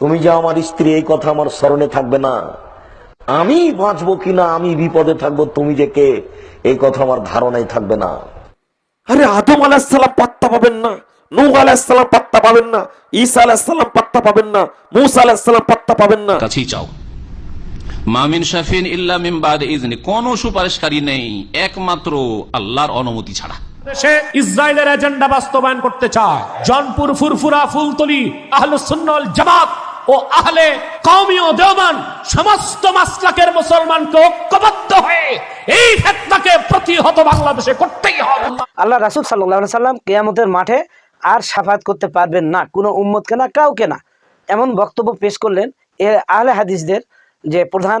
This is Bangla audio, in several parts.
তুমি যে আমার স্ত্রী এই কথা আমার স্মরণে থাকবে না। আমি বাঁচবো কিনা আমি বিপদে থাকব তুমি যে কে এই কথা আমার ধারণাই থাকবে না। আরে আদম আলাহিসাল্লাম পাত্তা পাবেন না নূহ আলাহিসাল্লাম পাত্তা পাবেন না ঈসা আলাহিসাল্লাম পাত্তা পাবেন না মুসা আলাহিসাল্লাম পাত্তা পাবেন না। কাছেই চাও মামিন শাফিন ইল্লা মিন বাদ ইজনি কোন সুপারিশকারী নেই একমাত্র আল্লাহর অনুমতি ছাড়া। দেশে ইসরায়েলের এজেন্ডা বাস্তবায়ন করতে চায়। জনপুর ফুরফুরা ফুলতলি আহলুসুন্নাল জামাত। ও আহলে কওমি ও দেওবান, সমস্ত মাসলাকের মুসলমানকে ঐক্যবদ্ধ হয়ে এই ফেতনাকে প্রতিহত বাংলাদেশে করতেই হবে। আল্লাহ রাসুল সাল্লাহ সাল্লাম কেয়ামতের মাঠে আর সাফাত করতে পারবেন না, কোনো উম্মতকে না, কাউকে না। এমন বক্তব্য পেশ করলেন এ আহলে হাদিসদের যে প্রধান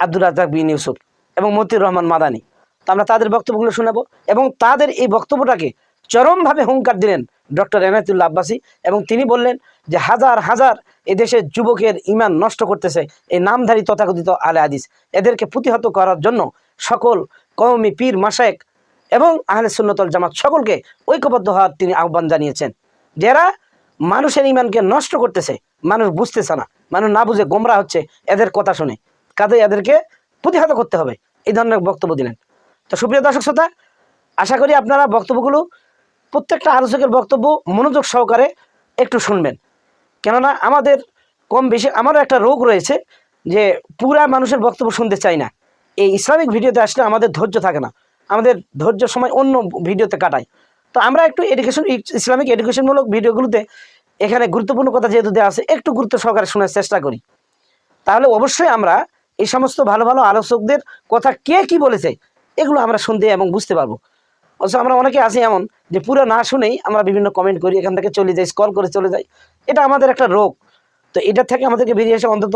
আব্দুল রাজাক বিন ইউসুফ এবং মতিউর রহমান মাদানি। তো আমরা তাদের বক্তব্যগুলো শোনাবো এবং তাদের এই বক্তব্যটাকে চরমভাবে হুঙ্কার দিলেন ডক্টর এনায়তুল্লাহ আব্বাসী এবং তিনি বললেন যে হাজার হাজার এদেশের যুবকের ইমান নষ্ট করতেছে এই নামধারী তথাকথিত আলে আদিস এদেরকে প্রতিহত করার জন্য সকল কওমি পীর মাসায়েক এবং আহলে সুন্নতল জামাত সকলকে ঐক্যবদ্ধ হওয়ার তিনি আহ্বান জানিয়েছেন। যারা মানুষের ইমানকে নষ্ট করতেছে, মানুষ বুঝতেছে না, মানুষ না বুঝে গোমরা হচ্ছে, এদের কথা শুনে কাজে এদেরকে প্রতিহত করতে হবে। এই ধরনের বক্তব্য দিলেন। তো সুপ্রিয় দর্শক শ্রোতা, আশা করি আপনারা বক্তব্যগুলো প্রত্যেকটা আলোচকের বক্তব্য মনোযোগ সহকারে একটু শুনবেন। কেননা আমাদের কম বেশি আমারও একটা রোগ রয়েছে যে পুরা মানুষের বক্তব্য শুনতে চাই না। এই ইসলামিক ভিডিওতে আসলে আমাদের ধৈর্য থাকে না। আমাদের ধৈর্য সময় অন্য ভিডিওতে কাটাই। তো আমরা একটু এডুকেশন ইসলামিক এডুকেশনমূলক ভিডিওগুলোতে এখানে গুরুত্বপূর্ণ কথা যেহেতু দেওয়া আছে, একটু গুরুত্ব সহকারে শোনার চেষ্টা করি। তাহলে অবশ্যই আমরা এই সমস্ত ভালো ভালো আলোচকদের কথা কে কি বলেছে, এগুলো আমরা শুনতে এবং বুঝতে পারব। অবশ্য আমরা অনেকে আছি এমন যে পুরো না শুনেই আমরা বিভিন্ন কমেন্ট করি, এখান থেকে চলে যাই স্কল করে চলে যাই। এটা আমাদের একটা রোগ। তো এটা থেকে আমাদেরকে বেরিয়ে এসে অন্তত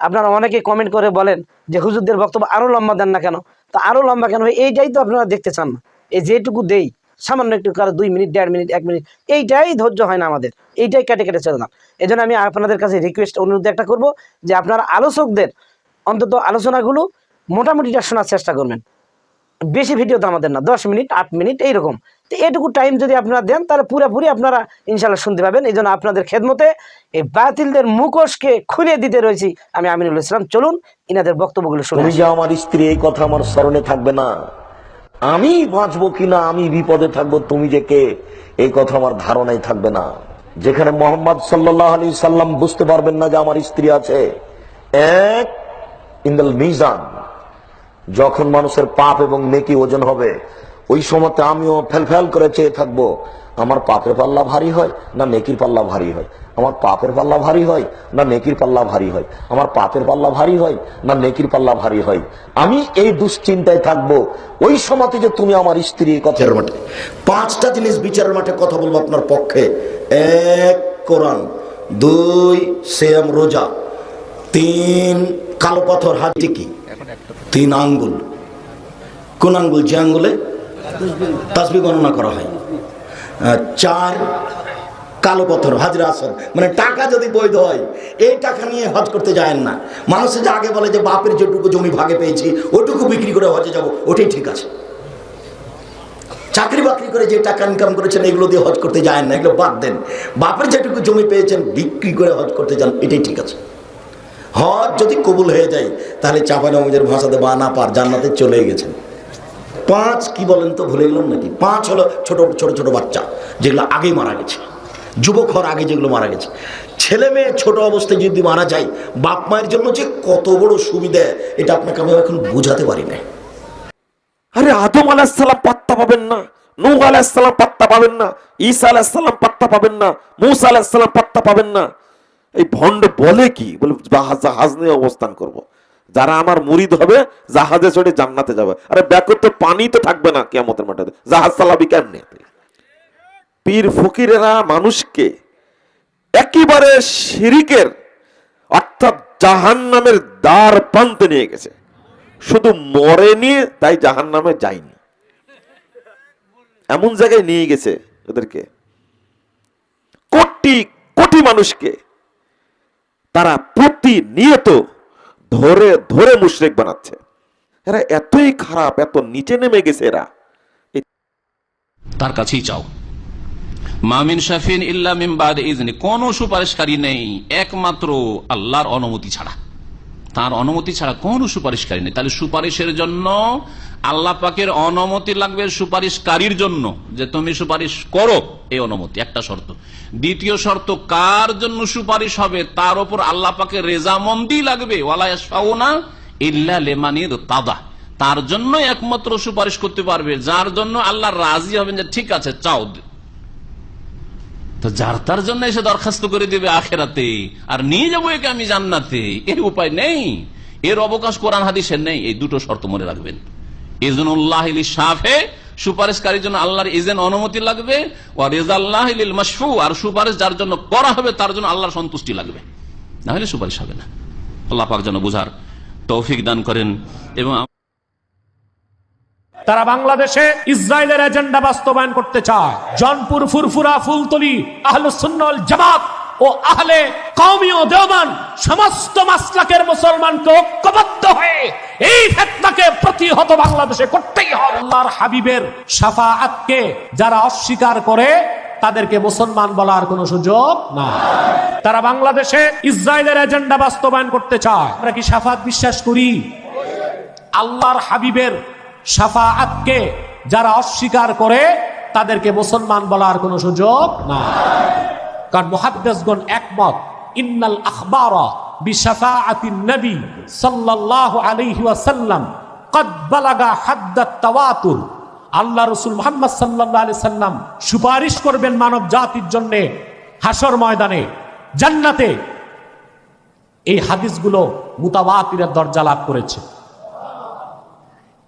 আপনারা অনেকে কমেন্ট করে বলেন যে, হুজুরদের বক্তব্য আরও লম্বা দেন না কেন? তো আরও লম্বা কেন? এইটাই তো আপনারা দেখতে চান না। এই যেটুকু দেই, সামান্য একটু কারও দুই মিনিট, দেড় মিনিট, এক মিনিট, এইটাই ধৈর্য হয় না আমাদের। এইটাই কেটে কেটে চলে না এই আমি আপনাদের কাছে রিকোয়েস্ট অনুরোধ একটা করব যে, আপনারা আলোচকদের অন্তত আলোচনাগুলো মোটামুটিটা শোনার চেষ্টা করবেন। বেশি ভিডিও তো আমাদের না দশ মিনিট আট মিনিট এইরকম। তো এটুকু টাইম যদি আপনারা দেন তাহলে পুরোপুরি আপনারা ইনশাল্লাহ শুনতে পাবেন। এই জন্য আপনাদের খেদমতে এই বাতিলদের মুখোশকে খুলে দিতে রয়েছি আমি আমিনুল ইসলাম। চলুন ইনাদের বক্তব্যগুলো শুনে তুমি যে আমার স্ত্রী এই কথা আমার স্মরণে থাকবে না। আমি বাঁচবো কিনা আমি বিপদে থাকব তুমি যে কে এই কথা আমার ধারণাই থাকবে না। যেখানে মোহাম্মদ সাল্লাহ আলী সাল্লাম বুঝতে পারবেন না যে আমার স্ত্রী আছে এক ইন্দাল মিজান। যখন মানুষের পাপ এবং নেকি ওজন হবে, ওই সময়তে আমিও ফেল করে চেয়ে থাকব। আমার পাপের পাল্লা ভারী হয় না নেকির পাল্লা ভারী হয়? আমার পাপের পাল্লা ভারী হয় না নেকির পাল্লা ভারী হয়? আমার পাপের পাল্লা ভারী হয় না নেকির পাল্লা ভারী হয়? আমি এই দুশ্চিন্তায় থাকব। ওই সময়তে যে তুমি আমার স্ত্রী কথা বিচারের মাঠে। পাঁচটা জিনিস বিচারের মাঠে কথা বলব আপনার পক্ষে। এক, কোরআন। দুই সেম রোজা। তিন, কালো পাথর, হাতি কি তিন আঙ্গুল। কোন আঙ্গুল? যে আঙ্গুলে তাসবি গণনা করা হয়। চার কালো পাথর, হাজরা আসর। মানে টাকা যদি বৈধ হয়, এই টাকা নিয়ে হজ করতে যায় না। মানুষে যে আগে বলে যে বাপের যেটুকু জমি ভাগে পেয়েছি, ওটুকু বিক্রি করে হজে যাব, ওটাই ঠিক আছে। চাকরি বাকরি করে যে টাকা ইনকাম করেছেন, এগুলো দিয়ে হজ করতে যায় না, এগুলো বাদ দেন। বাপের যেটুকু জমি পেয়েছেন, বিক্রি করে হজ করতে যান, এটাই ঠিক আছে। হজ যদি কবুল হয়ে যায়, তাহলে চাপাই নবজের ভাষাতে বা না পার জান্নাতে চলে গেছেন। পাঁচ, কি বলেন তো, ভুলে গেলাম নাকি? পাঁচ হলো ছোট ছোট ছোট বাচ্চা, যেগুলো আগেই মারা গেছে। যুবক হওয়ার আগে যেগুলো মারা গেছে। ছেলে মেয়ে ছোট অবস্থায় যদি মারা যায়, বাপ মায়ের জন্য যে কত বড় সুবিধা, এটা আপনাকে আমি এখন বুঝাতে পারি না। আরে, আদম আলাহিসাল্লাম পাত্তা পাবেন না, নূহ আলাহিসাল্লাম পাত্তা পাবেন না, ঈসা আলাহিসাল্লাম পাত্তা পাবেন না, মুসা আলাহিসাল্লাম পাত্তা পাবেন না। এই ভণ্ড বলে কি? বলে জাহাজ নিয়ে অবস্থান করব। যারা আমার মুরিদ হবে, জাহাজে চড়ে জান্নাতে যাবে। আরে ব্যাকর তো পানি তো থাকবে না কেমতের মাঠে। জাহাজ চালাবি কেমনে? পীর ফকিরেরা মানুষকে একেবারে শিরিকের, অর্থাৎ জাহান নামের দ্বার প্রান্তে নিয়ে গেছে। শুধু মরেনি, তাই জাহান নামে যায়নি। এমন জায়গায় নিয়ে গেছে ওদেরকে কোটি কোটি মানুষকে তারা প্রতিনিয়ত ধরে ধরে মুশরেক বানাচ্ছে। এরা এতই খারাপ, এত নিচে নেমে গেছে এরা। তার কাছেই চাও মামিন শাফিন ইল্লা ইজনি, কোন সুপারিশকারী নেই, একমাত্র আল্লাহর অনুমতি ছাড়া। তার অনুমতি ছাড়া কোন সুপারিশকারী নেই। তাহলে সুপারিশের জন্য আল্লাহ পাকের অনুমতি লাগবে সুপারিশকারীর জন্য যে তুমি সুপারিশ করো এই অনুমতি, একটা শর্ত। দ্বিতীয় শর্ত, কার জন্য সুপারিশ হবে তার উপর আল্লাহ পাকের রেজামন্দি লাগবে। ইল্লা লেমানির তাদা তার জন্য একমাত্র সুপারিশ করতে পারবে, যার জন্য আল্লাহ রাজি হবেন যে ঠিক আছে, চাও তো যার তার জন্য এসে দরখাস্ত করে দেবে আখেরাতে। আর নিয়ে যাব একে আমি জান্নাতে। এর উপায় নেই। এর অবকাশ কোরআন হাদিসের নেই। এই দুটো শর্ত মনে রাখবেন। ইজনুল্লাহ সাফে সুপারিশকারীর জন্য আল্লাহর ইজেন অনুমতি লাগবে। ও রেজাল্লাহ মাসফু আর সুপারিশ যার জন্য করা হবে তার জন্য আল্লাহর সন্তুষ্টি লাগবে। না হলে সুপারিশ হবে না। আল্লাহ পাক যেন বুঝার তৌফিক দান করেন। এবং তারা বাংলাদেশে ইসরায়েলের এজেন্ডা বাস্তবায়ন করতে চায়। জনপুর ফুরফুরা ফুলতলি আহলুসুন্নল জামাত ও আহলে কওমীয় দেওবান সমস্ত মাসলাকের মুসলমানকে ঐক্যবদ্ধ হয়ে এই ফেতনাকে প্রতিহত বাংলাদেশে করতেই হবে। আল্লাহর হাবিবের শাফাআতকে যারা অস্বীকার করে, তাদেরকে মুসলমান বলার কোনো সুযোগ না তারা বাংলাদেশে ইসরায়েলের এজেন্ডা বাস্তবায়ন করতে চায়। আমরা কি শাফাত বিশ্বাস করি? আল্লাহর হাবিবের সাফাআতকে যারা অস্বীকার করে, তাদেরকে মুসলমান বলার কোনো সুযোগ না কারণ মুহাদ্দিসগণ একমত, ইন্নাল আখবারা নবী আল্লাহ রাসূল মুহাম্মদ সাল্লাল্লাহু আলাইহি সাল্লাম সুপারিশ করবেন মানব জাতির জন্য হাসর ময়দানে, জান্নাতে। এই হাদিসগুলো মুতাওয়াতিরের দরজা লাভ করেছে।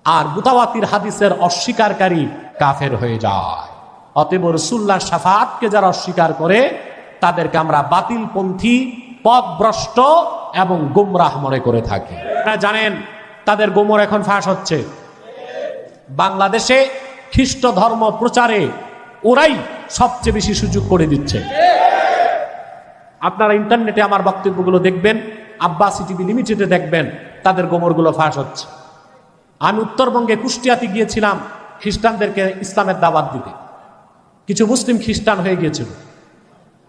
আর মুতাওয়াতির হাদিসের অস্বীকারী কাফের হয়ে যায়। অতএব রসুল্লাহ সাফাতকে যারা অস্বীকার করে, তাদেরকে আমরা বাতিলপন্থী, পথভ্রষ্ট এবং গুমরাহ মনে করে থাকি। জানেন, তাদের গোমর এখন ফাঁস হচ্ছে। বাংলাদেশে খ্রিস্ট ধর্ম প্রচারে ওরাই সবচেয়ে বেশি সুযোগ করে দিচ্ছে। আপনারা ইন্টারনেটে আমার বক্তব্যগুলো দেখবেন, আব্বাসি টিভি লিমিটেডে দেখবেন, তাদের গোমরগুলো ফাঁস হচ্ছে। আমি উত্তরবঙ্গে কুষ্টিয়াতে গিয়েছিলাম, খ্রিস্টানদেরকে ইসলামের দাওয়াত দিতে। কিছু মুসলিম খ্রিস্টান হয়ে গিয়েছিল।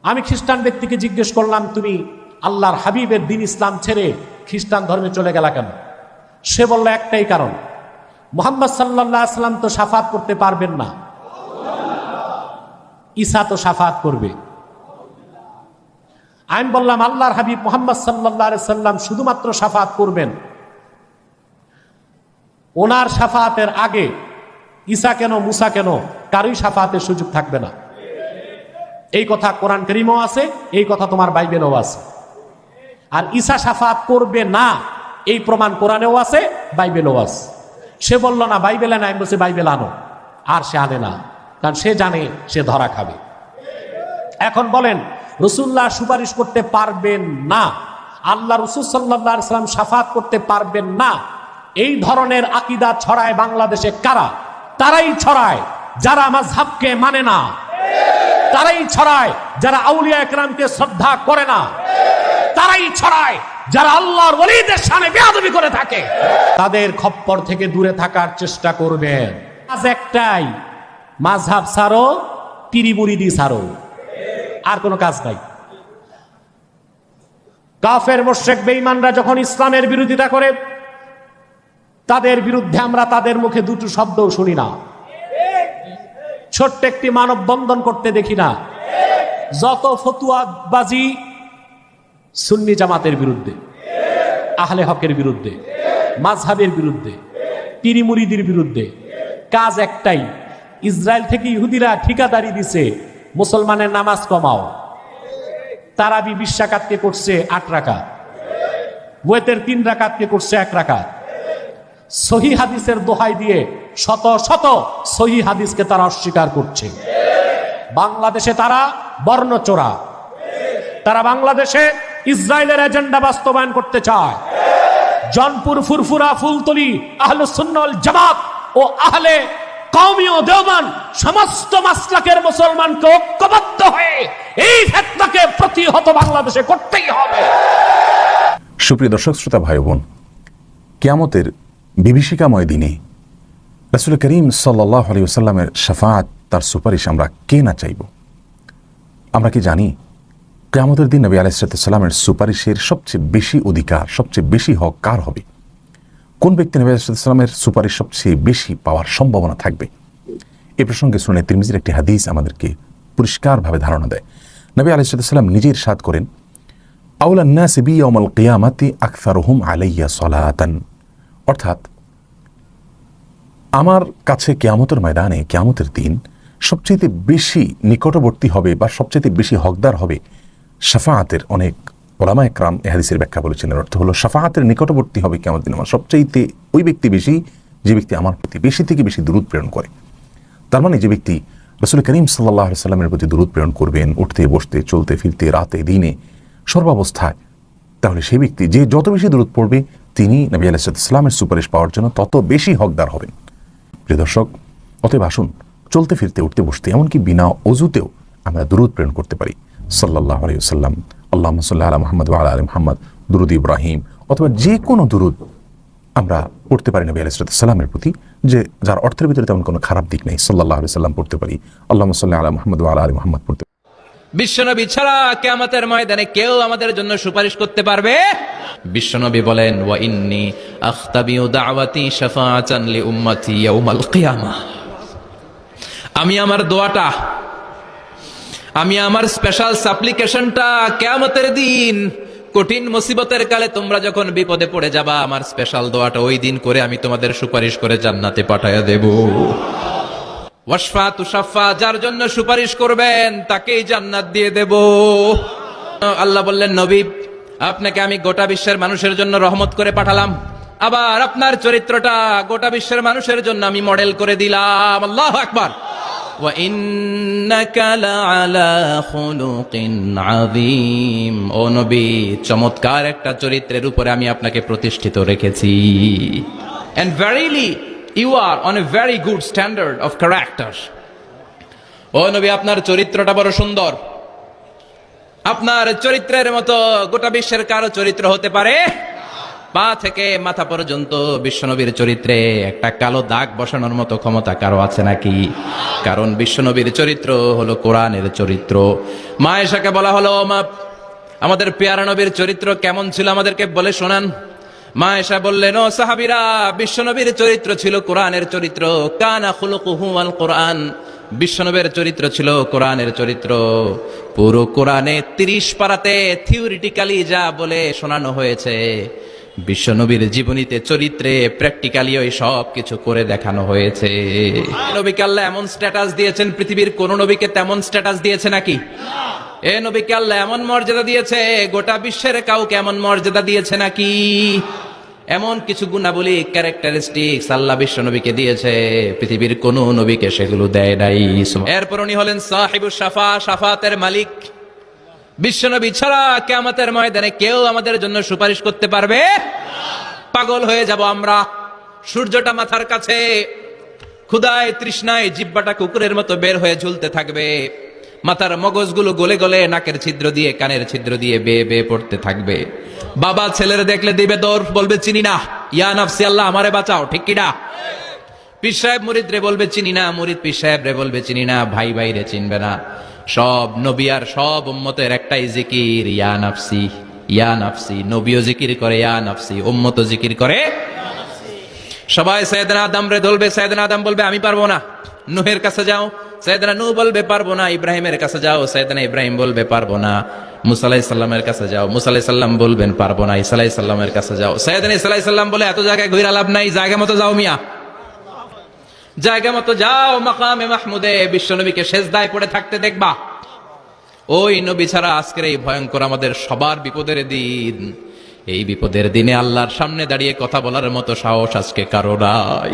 আমি খ্রিস্টান ব্যক্তিকে জিজ্ঞেস করলাম, তুমি আল্লাহর হাবিবের দিন ইসলাম ছেড়ে খ্রিস্টান ধর্মে চলে গেলা কেন? সে বলল, একটাই কারণ, মোহাম্মদ সাল্লাহ আসলাম তো সাফাত করতে পারবেন না। ঈসা তো সাফাত করবে। আমি বললাম, আল্লাহর হাবিব মোহাম্মদ সাল্লাহ সাল্লাম শুধুমাত্র সাফাত করবেন ওনার সাফাতের আগে ঈসা কেন, মুসা কেন, কারোই সাফাতের সুযোগ থাকবে না। এই কথা কোরআন করিমও আছে, এই কথা তোমার বাইবেলও আছে। আর ঈসা সাফাত করবে না, এই প্রমাণ কোরআনেও আছে, বাইবেলও আছে। সে বলল, না, বাইবেলে না। বলছি, বাইবেল আনো। আর সে আনে না, কারণ সে জানে সে ধরা খাবে। এখন বলেন, রসুল্লাহ সুপারিশ করতে পারবেন না, আল্লাহ রসুল সাল্লাহ সাল্লাম সাফাত করতে পারবেন না এই ধরনের আকিদা ছড়ায় বাংলাদেশে কারা? তারাই ছড়ায় যারা ঝাপকে মানে না। তারাই ছড়ায় যারা আউলিয়া একরামকে শ্রদ্ধা করে না। তারাই ছড়ায় যারা আল্লাহর ওলিদের সামনে বেয়াদবি করে থাকে। তাদের খপ্পর থেকে দূরে থাকার চেষ্টা করবেন আজ একটাই মাঝহাব সারো তিরিমুরিদি সারো আর কোনো কাজ নাই। কাফের মোশেক বেঈমানরা যখন ইসলামের বিরোধিতা করে তাদের বিরুদ্ধে আমরা তাদের মুখে দুটো শব্দও শুনি না। ছোট্ট একটি মানব বন্ধন করতে দেখি না। যত ফতুয়াবাজি সুন্নি জামাতের বিরুদ্ধে, আহলে হকের বিরুদ্ধে মাঝহাবের বিরুদ্ধে তিরিমুরিদির বিরুদ্ধে, কাজ একটাই, ইসরায়েল থেকে ইহুদিরা ঠিকাদারি দিছে, মুসলমানের নামাজ কমাও। তারাবি বিশ রাকাতকে করছে আট রাকাত ওয়েতের তিন রাকাতকে করছে এক রাকাত। সহি হাদিসের দোহাই দিয়ে শত শত সহি হাদিসকে তারা অস্বীকার করছে। বাংলাদেশে তারা বর্ণচোরা। তারা বাংলাদেশে ইসরায়েলের এজেন্ডা বাস্তবায়ন করতে চায়। জনপুর ফুরফুরা ফুলতলি আহলে সুন্নল জামাত ও আহলে কওমীয় দেওবান সমস্ত মাসলাকের মুসলমানকে ঐক্যবদ্ধ হয়ে এই ফেতনাকে প্রতিহত বাংলাদেশে করতেই হবে। সুপ্রিয় দর্শক, শ্রোতা ভাই বোন, কেয়ামতের বিভীষিকাময় দিনে। রাসুল করিম সাল্লাহ আলী সাল্লামের শাফাত, তার সুপারিশ আমরা কে না চাইব? আমরা কি জানি? কেয়ামতের দিন নবী আলাইসালামের সুপারিশের সবচেয়ে বেশি অধিকার, সবচেয়ে বেশি হক কার হবে? কোন ব্যক্তি নবী আলাইসালামের সুপারিশ সবচেয়ে বেশি পাওয়ার সম্ভাবনা থাকবে? এ প্রসঙ্গে শুনে তিরমিজির একটি হাদিস আমাদেরকে পরিষ্কারভাবে ধারণা দেয়। নবী আলাইসালাম নিজের সাদ করেন আউলান্নাস বি ইয়াউমাল কিয়ামাতি আকসারুহুম আলাইয়া সলাতান। অর্থাৎ, আমার কাছে কেয়ামতের ময়দানে, কেয়ামতের দিন সবচেয়ে বেশি নিকটবর্তী হবে বা সবচেয়ে বেশি হকদার হবে শাফাআতের অনেক ওলামা একরাম এ হাদিসের ব্যাখ্যা বলেছেন এর অর্থ হলো শাফাআতের নিকটবর্তী হবে কেমন দিন। আমার সবচাইতে ওই ব্যক্তি বেশি, যে ব্যক্তি আমার প্রতি বেশি থেকে বেশি দূরত প্রেরণ করে। তার মানে যে ব্যক্তি রসুল করিম সাল্লাহ সাল্লামের প্রতি দূরত প্রেরণ করবেন, উঠতে, বসতে, চলতে, ফিরতে, রাতে, দিনে, সর্বাবস্থায়, তাহলে সেই ব্যক্তি যে যত বেশি দূরত পড়বে তিনি নবী আলাইসালামের সুপারিশ পাওয়ার জন্য তত বেশি হকদার হবেন। প্রিয় দর্শক, অতএব আসুন, চলতে ফিরতে উঠতে বসতে, এমনকি বিনা অজুতেও আমরা দূরত প্রেরণ করতে পারি। সাল্লাহ আলাইসাল্লাম আল্লাহ সাল্লাহ আলা মোহাম্মদ আলা আলী মোহাম্মদ, দুরুদ ইব্রাহিম, অথবা যে কোনো দুরুদ আমরা পড়তে পারি নবী আলাইসালামের প্রতি, যে যার অর্থের ভিতরে তেমন কোনো খারাপ দিক নেই। সাল্লাহ আলি সাল্লাম পড়তে পারি। আল্লাহ সাল্লাহ আলা মোহাম্মদ আলা আলী মোহাম্মদ পড়তে। বিশ্বনবী ছাড়া কেয়ামতের ময়দানে কেউ আমাদের জন্য সুপারিশ করতে পারবে? বিশ্বনবী বলেন, ওয়া ইন্নি আখতাবিউ দাওয়াতি শাফাআতান লি উম্মতি ইয়াউমাল কিয়ামাহ আমি আমার দোয়াটা, আমি আমার স্পেশাল সাপ্লিকেশনটা কেয়ামতের দিন কঠিন মুসিবতের কালে তোমরা যখন বিপদে পড়ে যাবা, আমার স্পেশাল দোয়াটা ওই দিন করে আমি তোমাদের সুপারিশ করে জান্নাতে পাঠাইয়া দেব। ওয়াসফা তুসাফা যার জন্য সুপারিশ করবেন, তাকেই জান্নাত দিয়ে দেব। আল্লাহ বললেন, নবী, আপনাকে আমি গোটা বিশ্বের মানুষের জন্য রহমত করে পাঠালাম। আবার আপনার চরিত্রটা গোটা বিশ্বের মানুষের জন্য আমি মডেল করে দিলাম। আল্লাহ একবার ও নবী, চমৎকার একটা চরিত্রের উপরে আমি আপনাকে প্রতিষ্ঠিত রেখেছি। And verily you are on a very good standard of character ও নবী, আপনার চরিত্রটা বড় সুন্দর। আপনার চরিত্রের মতো গোটা বিশ্বের কারও চরিত্র হতে পারে? পা থেকে মাথা পর্যন্ত বিশ্বনবীর চরিত্রে একটা কালো দাগ বসানোর মতো ক্ষমতা কারও আছে নাকি? কারণ বিশ্বনবীর চরিত্র হলো কোরআনের চরিত্র। মা এসাকে বলা হলো মা আমাদের পেয়ারা নবীর চরিত্র কেমন ছিল আমাদেরকে বলে শোনান। মা এসা বললেন, ও সাহাবিরা, বিশ্বনবীর চরিত্র ছিল কোরআনের চরিত্র। কানা খুলুকুহু আল কোরআন। বিশ্বনবের চরিত্র ছিল কোরআনের চরিত্র। পুরো কোরআনে তিরিশ পারাতে থিওরিটিক্যালি যা বলে শোনানো হয়েছে। বিশ্বনবীর জীবনীতে চরিত্রে প্র্যাকটিক্যালি ওই সব কিছু করে দেখানো হয়েছে। নবীকে আল্লাহ এমন স্ট্যাটাস দিয়েছেন, পৃথিবীর কোন নবীকে তেমন স্ট্যাটাস দিয়েছে নাকি? এ নবীকে আল্লাহ এমন মর্যাদা দিয়েছে, গোটা বিশ্বের কাউকে এমন মর্যাদা দিয়েছে নাকি? এমন কিছু গুণাবলী ক্যারেক্টারিস্টিক্স আল্লাহ বিশ্ব নবীকে দিয়েছে, পৃথিবীর কোন নবীকে সেগুলো দেয় নাই এরপর উনি হলেন সাহেব সাফা সাফাতের মালিক। বিশ্বনবী ছাড়া কেয়ামতের ময়দানে কেউ আমাদের জন্য সুপারিশ করতে পারবে? পাগল হয়ে যাব আমরা। সূর্যটা মাথার কাছে। ক্ষুদায় তৃষ্ণায় জিব্বাটা কুকুরের মতো বের হয়ে ঝুলতে থাকবে। মাথার মগজগুলো গলে গলে নাকের ছিদ্র দিয়ে, কানের ছিদ্র দিয়ে বেয়ে বেয়ে পড়তে থাকবে। বাবা ছেলের দেখলে দিবে দৌড়, বলবে, চিনি না। ইয়া নাফসি আল্লাহ, আমারে বাঁচাও, ঠিক কিনা পীর সাহেব মুরিদ রে বলবে, চিনি না। মুরিদ পীর সাহেব রে বলবে, চিনি না। ভাই ভাই রে চিনবে না। সব নবী আর সব উম্মতের একটাই জিকির, ইয়া নাফসি ইয়া নাফসি। নবীও জিকির করে, ইয়া নাফসি। উম্মত জিকির করে সবাই সৈয়দনা আদম রে ধরবে। সৈয়দনা আদম বলবে, আমি পারব না। নুহের কাছে যাও। সৈয়দনা নূহ বলবে পারব না, ইব্রাহিমের কাছে যাও সৈয়দনা ইব্রাহিম বলবে পারব না, মুসা আলাইহিস সাল্লামের কাছে যাও, মুসা আলাইহিস সাল্লাম বলবেন পারব না, ঈসা সাল্লামের কাছে যাও। সৈয়দনা আলাইহিস সাল্লাম বলে, এত জায়গায় ঘুরে লাভ নাই, জায়গা মতো যাও মিয়া। জায়গা মতো যাও, মাকামে মাহমুদে, বিশ্বনবীকে সেজদায় পড়ে থাকতে দেখবা। ওই নবী ছাড়া আজকের এই ভয়ঙ্কর আমাদের সবার বিপদের দিন। এই বিপদের দিনে আল্লাহর সামনে দাঁড়িয়ে কথা বলার মতো সাহস আজকে কারও নাই।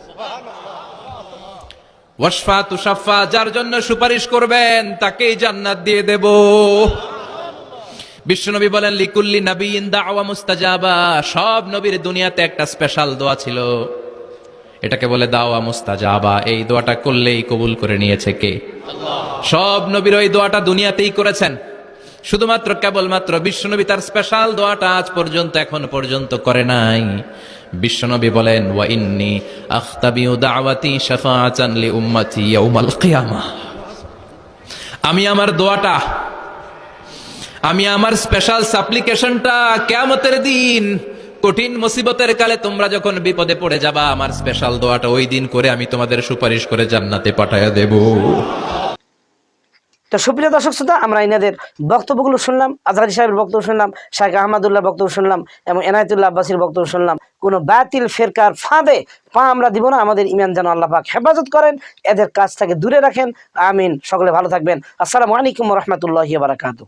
ওয়াসফা তুষাফা যার জন্য সুপারিশ করবেন, তাকেই জান্নাত দিয়ে দেব। বিশ্বনবী বলেন, লিকুল্লি নবীন দাওয়া মুস্তাজাবা। সব নবীর দুনিয়াতে একটা স্পেশাল দোয়া ছিল। এটাকে বলে দাওয়া মুস্তাজাবা। এই দোয়াটা করলেই কবুল করে নিয়েছে কে? সব নবীর ওই দোয়াটা দুনিয়াতেই করেছেন। শুধুমাত্র কেবলমাত্র বিশ্বনবী তার স্পেশাল দোয়াটা আজ পর্যন্ত, এখন পর্যন্ত করে নাই। বিশ্বনবী বলেন, ওয়া ইন্নি আখতাবিউ দাওয়াতি শাফাআতান লি উম্মতি ইয়াউমাল কিয়ামাহ আমি আমার দোয়াটা, আমি আমার স্পেশাল সাপ্লিকেশনটা কেয়ামতের দিন, কঠিন মুসিবতের কালে তোমরা যখন বিপদে পড়ে যাবা, আমার স্পেশাল দোয়াটা ওই দিন করে আমি তোমাদের সুপারিশ করে জান্নাতে পাঠায়া দেব। তো সুপ্রিয় দর্শক শ্রোতা, আমরা এনাদের বক্তব্যগুলো শুনলাম, আজহারি সাহেবের বক্তব্য শুনলাম শাহ আহমদুল্লাহ বক্তব্য শুনলাম, এবং এনায়তুল্লাহ আব্বাসীর বক্তব্য শুনলাম। কোনো বাতিল ফেরকার ফাঁদে পা আমরা দিব না, আমাদের ইমান যেন আল্লাহ পাক হেফাজত করেন, এদের কাজ থেকে দূরে রাখেন। আমিন, সকলে ভালো থাকবেন। আসসালামু আলাইকুম রহমতুল্লাহ বারাকাতু